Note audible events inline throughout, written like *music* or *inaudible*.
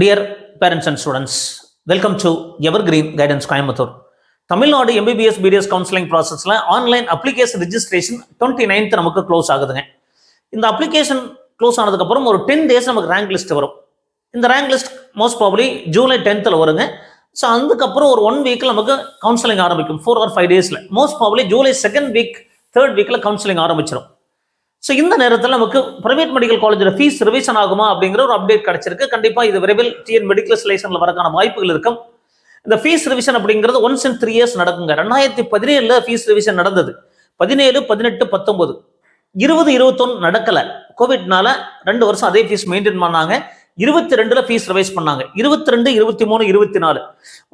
Dear parents and students welcome to evergreen guidance Coimbatore Tamil Nadu MBBS BDS counselling ப்ராசஸில் online application registration twenty ninth நமக்கு close ஆகுதுங்க. இந்த application close ஆனதுக்கப்புறம் ஒரு ten days நமக்கு rank list வரும். இந்த rank list most probably July டென்த்தில் வருங்க. ஸோ அதுக்கப்புறம் ஒரு ஒன் வீக்கில் நமக்கு கவுன்சிலிங் ஆரம்பிக்கும். ஃபோர் ஆர் ஃபைவ் டேஸில் most probably July second week third வீக்கில் கவுன்சிலிங் ஆரம்பிச்சிடும் ஸோ இந்த நேரத்தில் நமக்கு பிரைவேட் மெடிக்கல் காலேஜில் ஃபீஸ் ரிவிஷன் ஆகுமா அப்படிங்கிற ஒரு அப்டேட் கிடைச்சிருக்கு. கண்டிப்பாக இது விரைவில் டிஎன் மெடிக்கல் சிலேஷனில் வரக்கான வாய்ப்புகள் இருக்கும். இந்த ஃபீஸ் ரிவிஷன் அப்படிங்கிறது ஒன்ஸ் இன் த்ரீ இயர்ஸ் நடக்குங்க. ரெண்டாயிரத்தி பதினேழில் ஃபீஸ் ரிவிஷன் நடந்தது. பதினேழு பதினெட்டு பத்தொன்பது. இருபது இருபத்தொன்னு நடக்கலை. கோவிட்னால ரெண்டு வருஷம் அதே ஃபீஸ் மெயின்டைன் பண்ணாங்க. இருபத்தி ரெண்டுல ஃபீஸ் ரிவைஸ் பண்ணாங்க. இருபத்தி ரெண்டு இருபத்தி மூணு இருபத்தி நாலு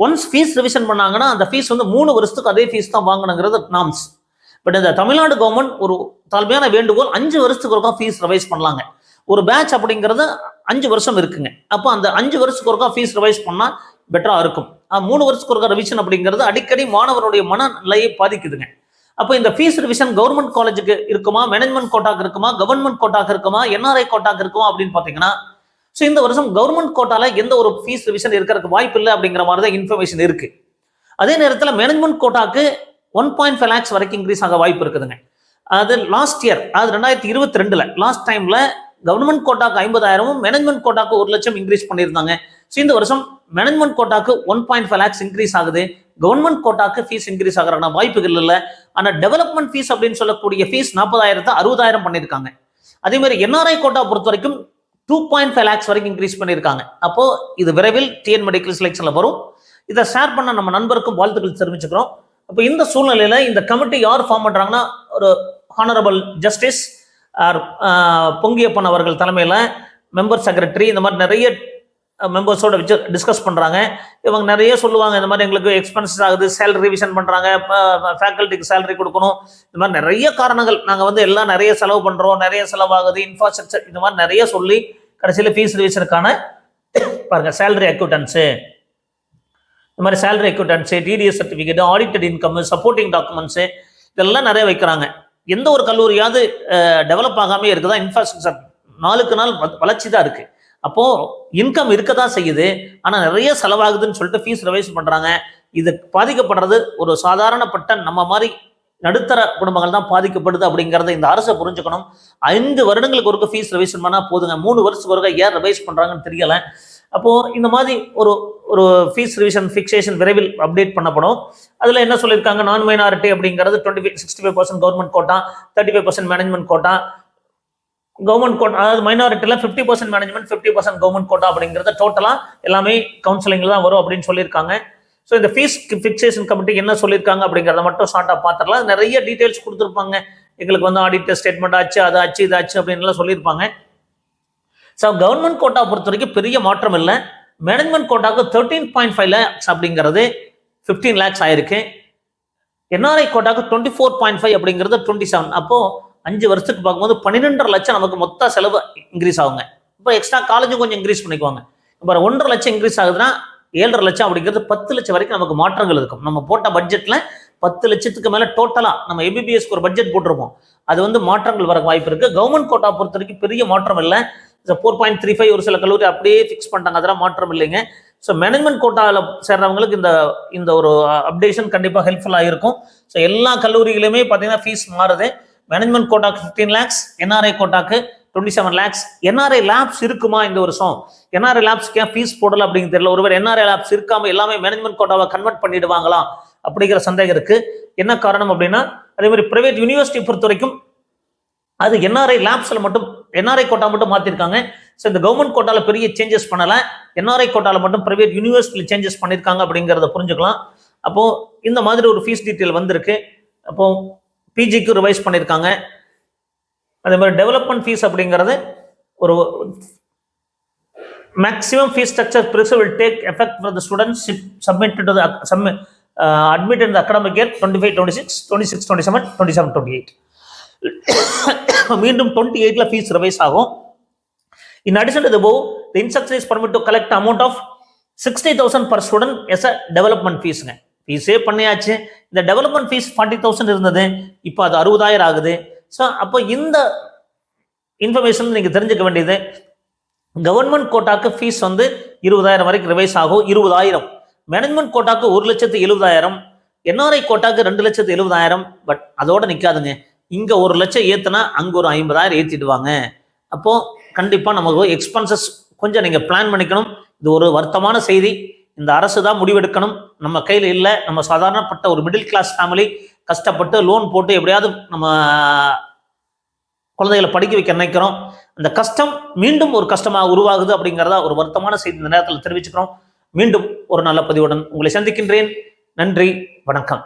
ஒன்ஸ் ஃபீஸ் ரிவிஷன் பண்ணாங்கன்னா அந்த ஃபீஸ் வந்து மூணு வருஷத்துக்கு அதே ஃபீஸ் தான் வாங்கணுங்கிறது நாம்ஸ். பட் இந்த தமிழ்நாடு கவர்மெண்ட் ஒரு தலைமையான வேண்டுகோள் அஞ்சு வருஷத்துக்கு ஒருக்கா ஃபீஸ் ரிவைஸ் பண்ணலாங்க. ஒரு பேட்ச் அப்படிங்கிறது அஞ்சு வருஷம் இருக்குங்க. அப்போ அந்த அஞ்சு வருஷத்துக்கு ஒருக்கா ஃபீஸ் ரிவைஸ் பண்ணால் பெட்டராக இருக்கும். மூணு வருஷத்துக்கு ஒருக்கா ரிவிஷன் அப்படிங்கிறது அடிக்கடி மாணவருடைய மனநிலையை பாதிக்குதுங்க. அப்போ இந்த ஃபீஸ் ரிவிஷன் கவர்மெண்ட் காலேஜுக்கு இருக்குமா மேனேஜ்மெண்ட் கோட்டாக்கு இருக்குமா கவர்மெண்ட் கோட்டாக்கு இருக்குமா என்ஆர்ஐ கோட்டாக்கு இருக்குமா அப்படின்னு பார்த்தீங்கன்னா ஸோ இந்த வருஷம் கவர்மெண்ட் கோட்டால எந்த ஒரு ஃபீஸ் ரிவிஷன் இருக்கிறதுக்கு வாய்ப்பு இல்லை அப்படிங்கிற மாதிரி தான் இன்ஃபர்மேஷன் இருக்கு. அதே நேரத்தில் மேனேஜ்மெண்ட் கோட்டாக்கு ஒன் பாயிண்ட் ஃபைவ் லேக்ஸ் வரைக்கும் இன்க்ரீஸ் ஆக வாய்ப்பு இருக்குதுங்க. அது லாஸ்ட் இயர் அது ரெண்டாயிரத்தி இருபத்தி ரெண்டுல லாஸ்ட் டைம்ல கவர்மெண்ட் கோட்டாக்கு ஐம்பதாயிரமும் மேனேஜ்மெண்ட் கோட்டாக்கு ஒரு லட்சம் இன்க்ரீஸ் பண்ணியிருந்தாங்க. ஸோ இந்த வருஷம் management கோட்டாக்கு one point five lakhs increase ஆகுது. கவர்மெண்ட் கோட்டாக்கு ஃபீஸ் இன்க்ரீஸ் ஆகிறதுக்கான வாய்ப்புகள் இல்லை. ஆனால் டெவலப்மெண்ட் ஃபீஸ் அப்படின்னு சொல்லக்கூடிய ஃபீஸ் நாற்பதாயிரத்தை அறுபதாயிரம் பண்ணியிருக்காங்க. அதே மாதிரி என்ஆர்ஐ கோட்டா பொறுத்த வரைக்கும் டூ பாயிண்ட் ஃபைவ் லேக்ஸ் வரைக்கும் இன்க்ரீஸ் பண்ணியிருக்காங்க. அப்போ இது விரைவில் டிஎன் மெடிக்கல் செலெக்ஷனில் வரும். இதை ஷேர் பண்ண நம்ம நண்பருக்கும் வாழ்த்துக்கள் தெரிவிச்சுக்கிறோம். அப்போ இந்த சூழ்நிலையில இந்த கமிட்டி யார் ஃபார்ம் பண்றாங்கன்னா ஒரு ஹானரபிள் ஜஸ்டிஸ் ஆர் பொங்கியப்பன் அவர்கள் தலைமையில் மெம்பர் செக்ரட்டரி இந்த மாதிரி நிறைய மெம்பர்ஸோட வச்சு டிஸ்கஸ் பண்ணுறாங்க இவங்க நிறைய சொல்லுவாங்க இந்த மாதிரி எங்களுக்கு எக்ஸ்பென்சஸ் ஆகுது சேலரி ரிவிஷன் பண்ணுறாங்க ஃபேக்கல்ட்டிக்கு சேலரி கொடுக்கணும். இந்த மாதிரி நிறைய காரணங்கள். நாங்கள் வந்து எல்லாம் நிறைய செலவு பண்ணுறோம் நிறைய செலவாகுது இன்ஃப்ராஸ்ட்ரக்சர் இந்த மாதிரி நிறைய சொல்லி கடைசியில் ஃபீஸ் ரிவிஷனுக்கான பாருங்கள் சேலரி அக்யூட்டன்ஸு இந்த மாதிரி salary acquittance TDS certificate audited income supporting documents இதெல்லாம் நிறைய வைக்கிறாங்க. எந்த ஒரு கல்லூரியாவது டெவலப் ஆகாமே இருக்குதா? இன்ஃப்ராஸ்ட்ரக்சர் நாளுக்கு நாள் வ- வளர்ச்சி தான் இருக்கு. அப்போ இன்கம் இருக்க தான் செய்யுது. ஆனால் நிறைய செலவாகுதுன்னு சொல்லிட்டு ஃபீஸ் ரிவைஸ் பண்றாங்க. இது பாதிக்கப்படுறது ஒரு சாதாரணப்பட்ட நம்ம மாதிரி நடுத்தர குடும்பங்கள் தான் பாதிக்கப்படுது அப்படிங்கிறத இந்த அரசை புரிஞ்சுக்கணும். ஐந்து வருடங்களுக்கு ஒருக்க ஃபீஸ் ரிவைஸ் பண்ணால் போதுங்க. மூணு வருஷத்துக்கு ஒருக்க ஏன் ரிவைஸ் பண்ணுறாங்கன்னு தெரியலை. அப்போது இந்த மாதிரி ஒரு ஒரு ஃபீஸ் ரிவிஷன் ஃபிக்சேஷன் விரைவில் அப்டேட் பண்ணப்படும். அதில் என்ன சொல்லியிருக்காங்க? நான் மைனாரிட்டி அப்படிங்கிறது twenty five sixty five percent government quota thirty five percent management quota government quota அதாவது மைனாரிட்டியில் fifty percent management fifty percent government quota அப்படிங்கிறத டோட்டலாக எல்லாமே கவுன்சிலிங்கில் தான் வரும் அப்படின்னு சொல்லியிருக்காங்க. ஸோ இந்த ஃபீஸ் ஃபிக்சேஷன் கமிட்டி என்ன சொல்லியிருக்காங்க அப்படிங்கிறத மட்டும் ஷார்ட்டாக பார்த்துடலாம் நிறைய டீட்டெயில்ஸ் கொடுத்துருப்பாங்க. எங்களுக்கு வந்து ஆடிட்டர் ஸ்டேட்மெண்ட் ஆச்சு அது ஆச்சு இது ஆச்சு அப்படின்லாம் சொல்லியிருப்பாங்க. ஸோ கவர்மெண்ட் கோட்டா பொறுத்த வரைக்கும் பெரிய மாற்றம் இல்லை. மேனேஜ்மெண்ட் கோட்டாக்கு தேர்ட்டீன் பாயிண்ட் ஃபைவ் லேக்ஸ் அப்படிங்கிறது ஃபிஃப்டீன் லேக்ஸ் ஆயிருக்கு. என்ஆர்ஐ கோட்டாவுக்கு டுவெண்ட்டி ஃபோர் பாயிண்ட் ஃபைவ் அப்படிங்கிறது டுவெண்ட்டி செவன் அப்போ அஞ்சு வருஷத்துக்கு பார்க்கும்போது பன்னிரெண்டரை லட்சம் நமக்கு மொத்த செலவு இன்க்ரீஸ் ஆகுங்க. இப்போ எக்ஸ்ட்ரா காலேஜும் கொஞ்சம் இன்க்ரீஸ் பண்ணிக்குவாங்க. இப்போ ஒன்றரை லட்சம் இன்க்ரீஸ் ஆகுதுன்னா ஏழரை லட்சம் அப்படிங்கிறது பத்து லட்சம் வரைக்கும் நமக்கு மாற்றங்கள் இருக்கும். நம்ம போட்ட பட்ஜெட்டில் பத்து லட்சத்துக்கு மேலே டோட்டலாக நம்ம எபிபிஎஸ்க்கு ஒரு பட்ஜெட் போட்டிருப்போம். அது வந்து மாற்றங்கள் வர வாய்ப்பு இருக்குது கவர்மெண்ட் கோட்டா பொறுத்த வரைக்கும் பெரிய மாற்றம் இல்லை. ஃபோர் பாயிண்ட் த்ரீ ஃபைவ் ஒரு சில கல்லூரி அப்படியே ஃபிக்ஸ் பண்ணிட்டாங்க. அதெல்லாம் மாற்றம் இல்லைங்க. ஸோ மேனேஜ்மெண்ட் கோட்டாவில் சேர்றவங்களுக்கு இந்த இந்த ஒரு அப்டேஷன் கண்டிப்பாக ஹெல்ப்ஃபுல்லாக இருக்கும் ஸோ எல்லா கல்லூரிகளுமே பார்த்தீங்கன்னா ஃபீஸ் மாறுது. மேனேஜ்மெண்ட் கோட்டாக்கு fifteen lakhs NRI கோட்டாக்கு twenty seven lakhs NRI lakhs இருக்குமா இந்த வருஷம் என்ஆர்ஐ லேப்ஸ்க்கு ஏன் ஃபீஸ் போடல அப்படிங்கிறது தெரியல. ஒருவர் என்ஆர்ஐ லேப்ஸ் இருக்காமல் எல்லாமே மேனேஜ்மெண்ட் கோட்டாவை கன்வெர்ட் பண்ணிடுவாங்களா அப்படிங்கிற சந்தேகம் இருக்கு. என்ன காரணம் அப்படின்னா அதே மாதிரி பிரைவேட் யூனிவர்சிட்டி பொறுத்த வரைக்கும் அது என்ஆர்ஐ லேப்ஸில் மட்டும் என்ஆர்ஐ கோட்டா மட்டும் மாற்றிருக்காங்க ஸோ இந்த கவர்மெண்ட் கோட்டாவில் பெரிய சேஞ்சஸ் பண்ணல. என்ஆர்ஐ கோட்டாவில் மட்டும் பிரைவேட் யூனிவர்சிட்டியில் சேஞ்சஸ் பண்ணியிருக்காங்க அப்படிங்கிறத புரிஞ்சுக்கலாம். அப்போ இந்த மாதிரி ஒரு ஃபீஸ் டீட்டெயில் வந்திருக்கு. அப்போ பிஜிக்கு ரிவைஸ் பண்ணியிருக்காங்க அதே மாதிரி டெவலப்மெண்ட் ஃபீஸ் அப்படிங்கிறது ஒரு maximum fees structure பிரிசு will take effect for the students submit to some admit in the academic year twenty five twenty six twenty six twenty seven twenty seven twenty eight *coughs* மீண்டும் twenty எயிட்ல fees revise ஆகும். இன் addition to the for the instruction is permit to collect amount of sixty thousand per student as a development ஃபீஸுங்க ஃபீஸே பண்ணியாச்சு. இந்த development fees forty thousand இருந்தது. இப்போ அது அறுபதாயிரம் ஆகுது. ஸோ அப்போ இந்த இன்ஃபர்மேஷன் நீங்கள் தெரிஞ்சுக்க வேண்டியது கவர்மெண்ட் கோட்டாக்கு ஃபீஸ் வந்து இருபதாயிரம் வரைக்கும் ரிவைஸ் ஆகும். இருபதாயிரம். மேனேஜ்மெண்ட் கோட்டாக்கு ஒரு லட்சத்து எழுபதாயிரம். என்ஆர்ஐ கோட்டாக்கு ரெண்டு லட்சத்து எழுபதாயிரம். பட் அதோட நிற்காதுங்க இங்கே ஒரு லட்சம் ஏற்றுனா அங்கே ஒரு ஐம்பதாயிரம் ஏற்றிடுவாங்க அப்போது கண்டிப்பாக நமக்கு எக்ஸ்பென்சஸ் கொஞ்சம் நீங்கள் பிளான் பண்ணிக்கணும். இது ஒரு வருத்தமான செய்தி. இந்த அரசு தான் முடிவெடுக்கணும். நம்ம கையில் இல்லை. நம்ம சாதாரணப்பட்ட ஒரு மிடில் கிளாஸ் ஃபேமிலி கஷ்டப்பட்டு லோன் போட்டு எப்படியாவது நம்ம குழந்தைகளை படிக்க வைக்க நினைக்கிறோம். அந்த கஷ்டம் மீண்டும் ஒரு கஷ்டமாக உருவாகுது அப்படிங்கிறதா ஒரு வருத்தமான செய்தி இந்த நேரத்தில் தெரிவிச்சுக்கிறோம். மீண்டும் ஒரு நல்ல பதிவுடன் உங்களை சந்திக்கின்றேன். நன்றி. வணக்கம்.